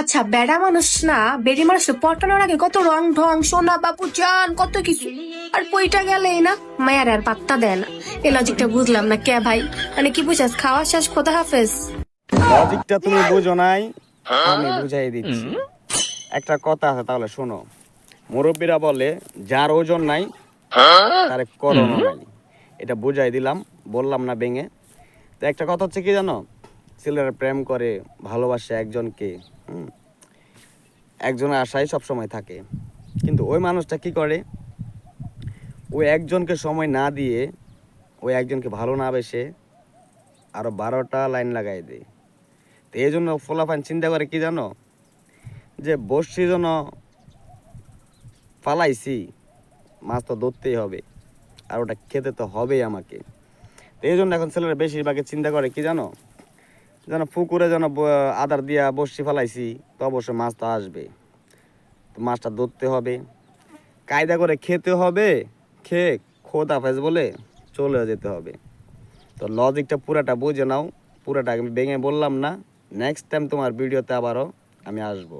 আচ্ছা বেড়া মানুষ না, বেড়ি মানুষ পটানোর আগে কত রং ঢং, সোনা বাবু জান, কত কিছু। আর পইটা গেলেই না, মায়ার আর পাত্তা দেয় না। এই লজিকটা বুঝলাম না কে ভাই? মানে কি বুঝাস, খাওয়া শেষ, খোদা হাফেজ। লজিকটা তুমি বুঝো নাই, আমি বুঝাই দিচ্ছি। একটা কথা আছে, তাহলে শোনো। মুরব্বীরা বলে, যার ওজন নাই, তার করণ নাই। এটা বুঝাই দিলাম, বললাম না ভেঙে। তো একটা কথা হচ্ছে কি জানো? ছেলেরা প্রেম করে, ভালোবাসে একজনকে একজনের আশায় সবসময় থাকে। কিন্তু ওই মানুষটা কি করে? ওই একজনকে সময় না দিয়ে ওই একজনকে ভালো না বেসে আরও বারোটা লাইন লাগাই দেয়। তো এই জন্য ফলাফান চিন্তা করে কি জানো? যে বসছি জন্য ফালাইছি মাছ তো ধরতেই হবে, আর ওটা খেতে তো হবেই আমাকে। তো এই জন্য এখন ছেলেরা বেশিরভাগই চিন্তা করে কি জানো? যেন পুকুরে যেন আদার দিয়া বসি ফেলাইছি, তো অবশ্যই মাছটা আসবে। তো মাছটা ধরতে হবে। কায়দা করে খেতে হবে, খেয়ে খোদা ফেস বলে চলে যেতে হবে। তো লজিকটা পুরাটা বুঝে নাও, পুরাটা আমি ভেঙে বললাম না। নেক্সট টাইম তোমার ভিডিওতে আবারও আমি আসব।